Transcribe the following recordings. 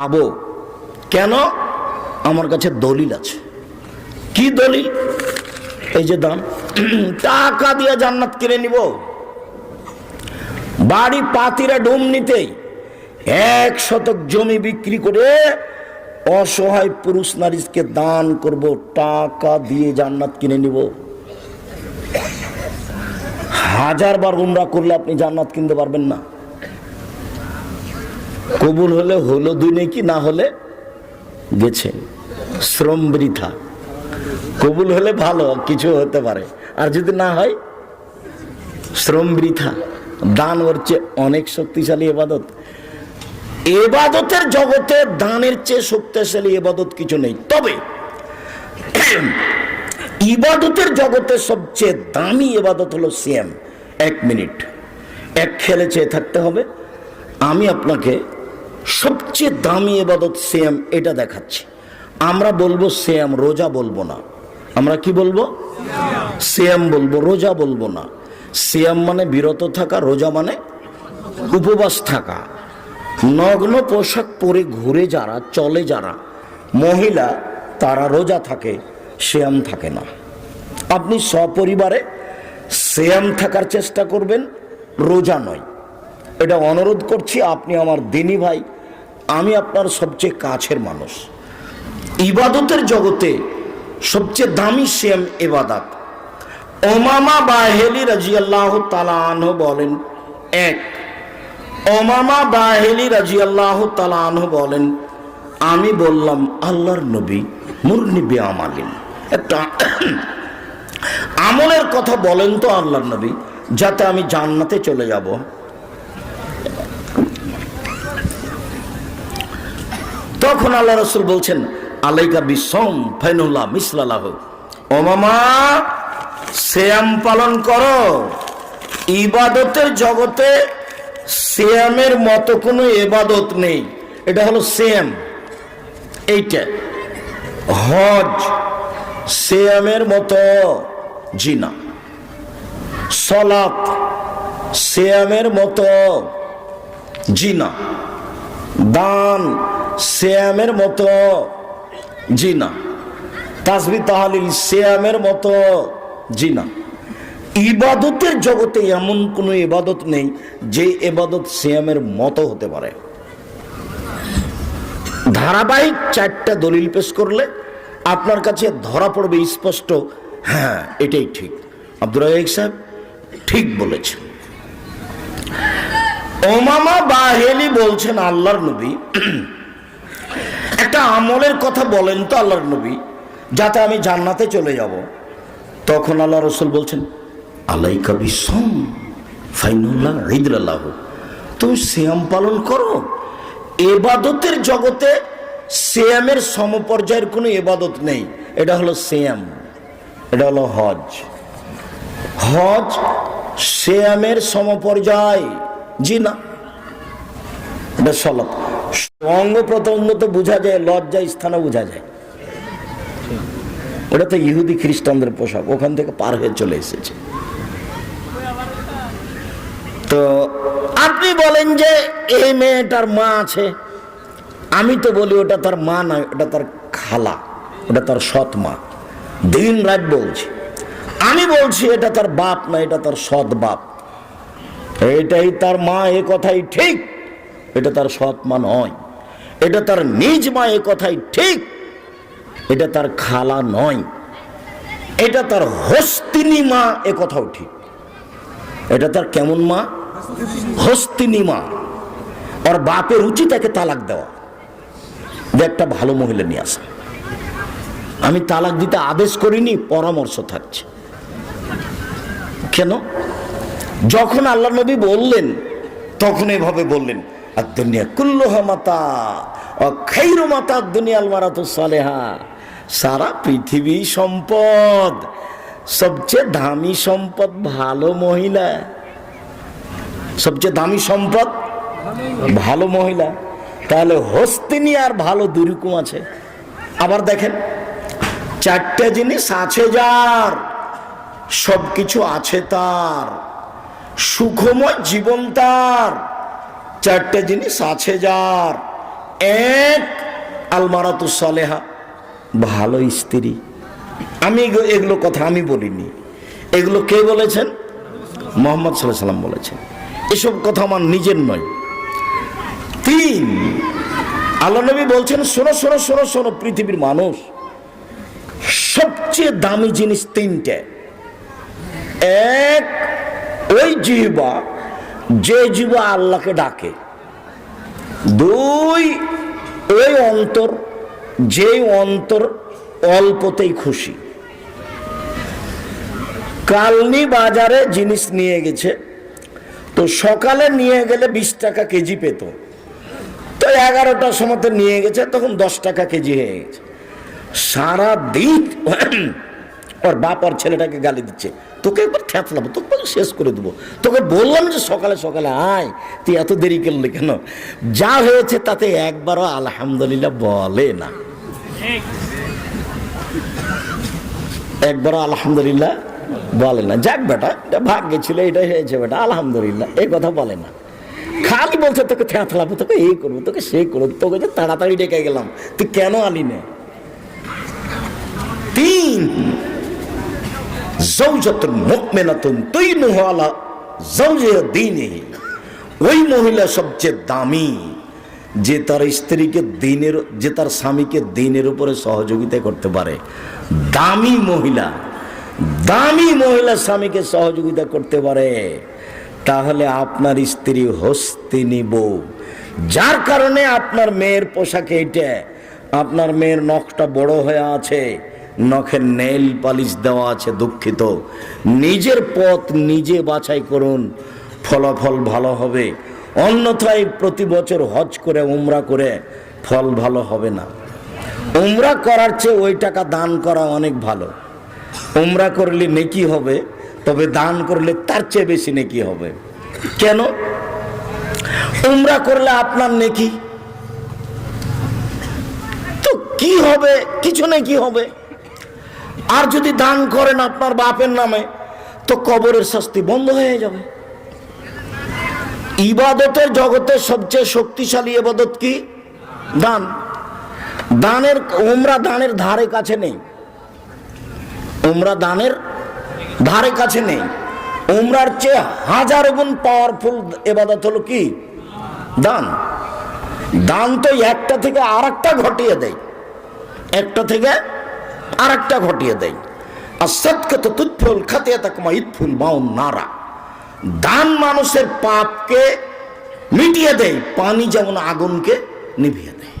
পাবো। কেন? আমার কাছে দলিল আছে। কি দলিল? এই যে দাম। টাকা দিয়ে জান্নাত কিনে নিব। বাড়ি পাতিরা ডুম নিতেই এক শতক জমি বিক্রি করে অসহায় পুরুষ নারীকে দান করব, টাকা দিয়ে জান্নাত কিনে নিব। হাজার বার উমরা করলে আপনি জান্নাত কিনতে পারবেন না। কবুল হলে হলো দুই নাকি, না হলে গেছে। শ্রম বৃথা। কবুল হলে ভালো, কিছু হতে পারে। আর যদি না হয়, শ্রম বৃথা। দান ওর চেয়ে অনেক শক্তিশালী এবাদত। এবাদতের জগতে দানের চেয়ে শক্তিশালী এবাদত কিছু নেই। তবে, ইবাদতের জগতে সবচেয়ে দামি এবাদত হলো সিএম এক মিনিট। এক খেলে চেয়ে থাকতে হবে। আমি আপনাকে সবচেয়ে দামি এবাদত সিএম এটা দেখাচ্ছি। আমরা বলব সিএম রোজা বলব না। আমরা কি বলব? সিএম বলব, রোজা বলব না। সিএম মানে বিরত থাকা, রোজা মানে উপবাস থাকা। নগ্ন পোশাক পরে ঘুরে যারা, চলে যারা, মহিলা, তারা রোজা থাকে শ্যাম থাকে না। আপনি সপরিবারে শ্যাম থাকার চেষ্টা করবেন, রোজা নয়। এটা অনুরোধ করছি, আপনি আমার দিনী ভাই আমি আপনার সবচেয়ে কাছের মানুষ। ইবাদতের জগতে সবচেয়ে দামি শ্যাম এবাদাত ওমামা বাহেলি রাজিয়াল্লাহ তালাহ বলেন, এক। ওমামা বাহেলি রাজিয়াল্লাহ তালাহ বলেন, আমি বললাম, আল্লাহর নবী মুরনিবি আমালিন একটা আমলের কথা বলেন তো আল্লাহর নবী, যাতে আমি জান্নাতে চলে যাব। তখন আল্লাহ রসুল বলছেন, আলাইকা বিসম ফাইনুল্লাহ মিসলালাহ। ও মামা শ্যাম পালন করো। ইবাদতের জগতে শ্যামের মতো কোনো এবাদত নেই। এটা হলো শ্যাম এইটা। হজ শ্যামের মতো জিনা। সলাপ শ্যামের মতো জিনা। দান শ্যামের মতো। জিনা তাসবি তাহালিল শ্যামের মতো। জিনা ইবাদতের জগতে এমন কোনো ইবাদত নেই যে এবাদত শ্যামের মতো হতে পারে। ধারাবাহিক চারটা দলিল পেশ করলে আপনার কাছে ধরা পড়বে স্পষ্ট। হ্যাঁ এটাই ঠিক। আব্দুর রাজাক সাহেব ঠিক বলেছেন। ওমামা বাহেলি বলছেন, আল্লাহর নবী একটা আমলের কথা বলেন তো আল্লাহর নবী, যাতে আমি জান্নাতে চলে যাব। তখন আল্লাহ রসুল বলছেন আলাই কবি সম ফাইনুল্লাহ ঈদুল্লাহ তুমি শ্যাম পালন করো। এবাদতের জগতে শ্যামের সমপর্যায়ের কোনো এবাদত নেই। এটা হলো শ্যাম এটা হলো হজ। হজ শ্যামের সমপর্যায়, জি না, এটা সলক অঙ্গ প্রত্যঙ্গ তো বোঝা যায়, লজ্জা স্থানে বোঝা যায়। ওটা তো ইহুদি খ্রিস্টানদের পোশাক, ওখান থেকে পার হয়ে চলে এসেছে। তো আপনি বলেন যে এই মেয়েটার মা আছে, আমি তো বলি ওটা তার মা নয় ওটা তার খালা, ওটা তার সৎ মা। দিন রাত বলছি, আমি বলছি এটা তার বাপ না, এটা তার সৎ বাপ। এটাই তার মা, এ কথাই ঠিক। এটা তার সৎ মা নয়। এটা তার নিজ মা এ কথাই ঠিক। এটা তার খালা নয়। এটা তার হস্তিনী মা এ কথাও ঠিক। এটা তার কেমন মা? হস্তিনী মা। ওর বাপের উচিত তাকে তালাক দেওয়া। যে একটা ভালো মহিলা নিয়ে আসা। আমি তালাক দিতে আদেশ করিনি, পরামর্শ থাকছে। কেন? যখন আল্লাহ নবী বললেন, তখন এভাবে বললেন। আর দুনিয়া কুল্লুহা মাতা, ও খাইরো মাতা দুনিয়াল মারাত সালেহা। সারা পৃথিবী সম্পদ, সবচেয়ে দামি সম্পদ ভালো মহিলা। সবচেয়ে দামি সম্পদ ভালো মহিলা। তাহলে হস্তিনী আর ভালো দুরকম আছে। আবার দেখেন, চারটে জিনিস আছে যার, সবকিছু আছে তার। সুখময় জীবন তার। চারটে জিনিস আছে যার। এক, আলমারাতু সালেহা। ভালো স্ত্রী। আমি এগু- এগুলো কথা আমি বলিনি। এগুলো কে বলেছেন? মোহাম্মদ সাল্লাহ সাল্লাম বলেছেন। এসব কথা আমার নিজের নয়। তিন, আল্লাহ নবী বলছেন, শোনো শোনো শোনো শোনো, পৃথিবীর মানুষ। সবচেয়ে দামি জিনিস তিনটে। এক, ওই জিহবা যে জীব আল্লাহকে ডাকে। দুই ওই অন্তর, যেই অন্তর অল্পতেই খুশি। কালনি বাজারে জিনিস নিয়ে গেছে, তো সকালে নিয়ে গেলে বিশ টাকা কেজি পেত। তো এগারোটার সময়তে নিয়ে গেছে, তখন দশ টাকা কেজি হয়ে গেছে। সারা দিন ওর বাপ আর ছেলেটাকে গালি দিচ্ছে। তোকে একবার থ্যাতলাবো তোকে শেষ করে দেবো। তোকে বললাম যে সকালে সকালে আয়, তুই এত দেরি করলি কেন? যা হয়েছে তাতে একবারও আলহামদুলিল্লাহ বলে না। একবারও আলহামদুলিল্লাহ বলে না। যাক বেটা, এটা ভাগ্যে ছিল, এটাই হয়েছে বেটা, আলহামদুলিল্লাহ। এই কথা বলে না। খালি বলছে, তোকে থ্যাতলাবো তোকে এই করব, তোকে সেই করব, তোকে যে তাড়াতাড়ি ডেকে গেলাম, তুই কেন আলি না? তিন। জৌজতুন মুকমেনাতুন তুইনুহু আলা জৌজিয়া দীনিহি। ওই মহিলা সবচেয়ে দামি, যে তার স্ত্রীকে দিনের, যে তার স্বামীকে দিনের উপরে সহযোগিতা করতে পারে। দামি মহিলা দামি মহিলা স্বামীকে সহযোগিতা করতে পারে। তাহলে আপনার স্ত্রী হস্তিনী বউ যার কারণে আপনার মেয়ের পোশাকে এটা আপনার মেয়ের নখটা বড় হয়ে আছে। নখের নেল পালিশ দেওয়া আছে দুঃখিত। নিজের পথ নিজে বাছাই করুন, ফলাফল ভালো হবে। অন্যথায় প্রতি বছর হজ করে, উমরা করে ফল ভালো হবে না। উমরা করার চেয়ে ওই টাকা দান করা অনেক ভালো। উমরা করলে নেকি হবে, তবে দান করলে তার চেয়ে বেশি নেকি হবে। কেন? উমরা করলে আপনার নেকি। তো কি হবে? কিছু নেকি হবে? আর যদি দান করেন আপনার বাপের নামে, তো কবরের শাস্তি বন্ধ হয়ে যাবে। ইবাদতের জগতের সবচেয়ে শক্তিশালী ইবাদত কি? দান। দানের, উমরা দানের ধারে কাছে নেই। উমরা দানের ধারে কাছে নেই। উমরার চেয়ে হাজার গুণ পাওয়ারফুল এবাদত হলো কি? দান। দান তো একটা থেকে আর ঘটিয়ে দেয়। একটা থেকে আর একটা ঘটিয়ে দেয় আর সৎকে তো তুৎফুল খাতে তাকমা ইৎফুল মাউন নারা। দান মানুষের পাপকে মিটিয়ে দেয় পানি যেমন আগুনকে নিভিয়ে দেয়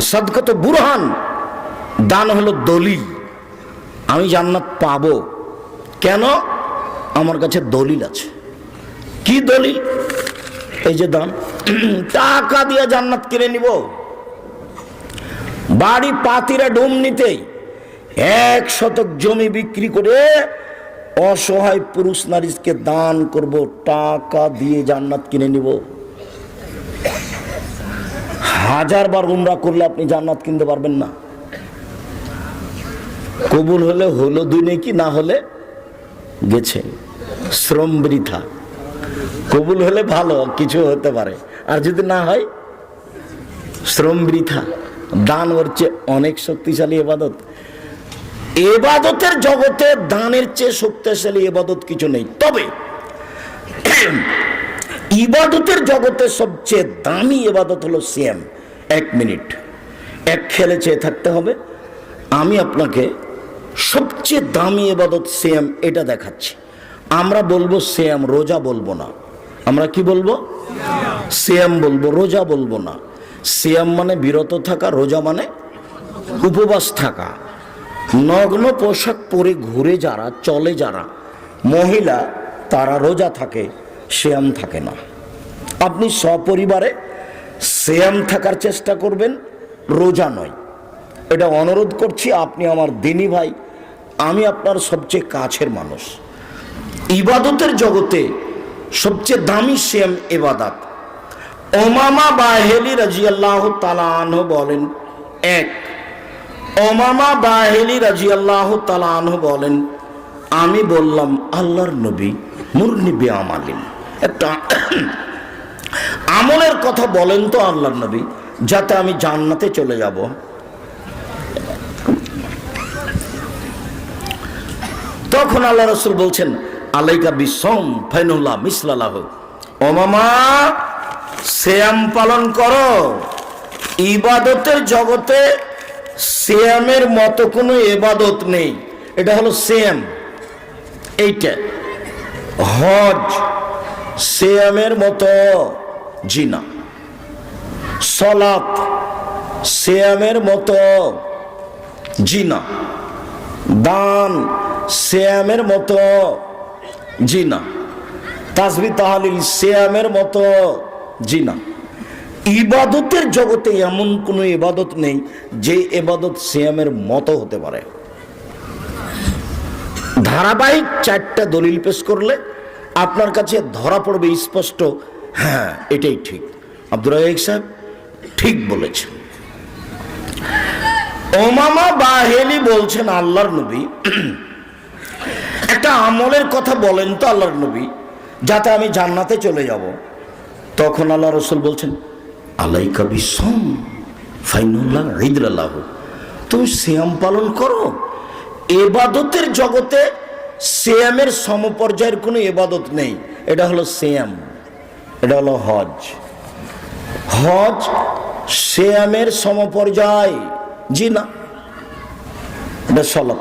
সদকত বুরহান, দান হলো দলিল। আমি জান্নাত পাবো। কেন? আমার কাছে দলিল আছে। কি দলিল? এই যে দান। টাকা দিয়ে জান্নাত কিনে নিব। বাড়ি পাতিরা ডোম নিতেই এক শতক জমি বিক্রি করে অসহায় পুরুষ নারীকে দান করব, টাকা দিয়ে জান্নাত কিনে নিব। হাজার বার উমরা করলে আপনি জান্নাত কিনতে পারবেন না। কবুল হলে হলো দুই নেকি, না হলে গেছে। শ্রম বৃথা। কবুল হলে ভালো, কিছু হতে পারে। আর যদি না হয়, শ্রম বৃথা। দান ওর চেয়ে অনেক শক্তিশালী এবাদত। এবাদতের জগতে দানের চেয়ে শক্তিশালী এবাদত কিছু নেই। তবে, ইবাদতের জগতে সবচেয়ে দামি এবাদত হলো সিএম এক মিনিট। এক খেলে চেয়ে থাকতে হবে। আমি আপনাকে সবচেয়ে দামি এবাদত সিএম এটা দেখাচ্ছি। আমরা বলব সিএম রোজা বলব না। আমরা কি বলব? সিএম বলব, রোজা বলব না। সিএম মানে বিরত থাকা, রোজা মানে উপবাস থাকা। নগ্ন পোশাক পরে ঘুরে যারা, চলে যারা, মহিলা, তারা রোজা থাকে শ্যাম থাকে না। আপনি সপরিবারে শ্যাম থাকার চেষ্টা করবেন, রোজা নয়। এটা অনুরোধ করছি, আপনি আমার দিনী ভাই, আমি আপনার সবচেয়ে কাছের মানুষ। ইবাদতের জগতে সবচেয়ে দামি শ্যাম এবাদাত। ওমামা বাহেলি রাজিয়াল্লাহ তালাহ বলেন, এক। ওমামা বাহেলি রাজিয়াল্লাহ তালাহ বলেন, আমি বললাম, আল্লাহর নবী মুরনিবি আমালিন একটা আমলের কথা বলেন তো আল্লাহর নবী, যাতে আমি জান্নাতে চলে যাব। তখন আল্লাহ রসুল বলছেন, আলাইকা বিসম ফাইনুল্লাহ মিসলাল্লাহ ও মামা শ্যাম পালন করো। ইবাদতের জগতে শ্যামের মতো কোনো এবাদত নেই। এটা হলো শ্যাম। এইটা। হজ শ্যামের মতো জিনা। সলাপ শ্যামের মতো জিনা। দান শ্যামের মতো জিনা। তাসবি তাহালিল শ্যামের মতো জিনা ইবাদতের জগতে এমন কোনো ইবাদত নেই যে এবাদত শ্যামের মতো হতে পারে। ধারাবাহিক চারটা দলিল পেশ করলে আপনার কাছে ধরা পড়বে স্পষ্ট হ্যাঁ এটাই ঠিক। আব্দুর রাজাক সাহেব ঠিক বলেছেন। ওমামা বাহেলি বলছেন আল্লাহর নবী, একটা আমলের কথা বলেন তো আল্লাহর নবী, যাতে আমি জান্নাতে চলে যাব। তখন আল্লাহ রসুল বলছেন, আলাইকা বিসম, ফাইনুল্লাহ ঈদুল্লাহ তুমি শ্যাম পালন করো। এবাদতের জগতে শ্যামের সমপর্যায়ের কোনো এবাদত নেই। এটা হলো শ্যাম এটা হলো হজ। হজ শ্যামের সমপর্যায়। জি না। এটা সলাপ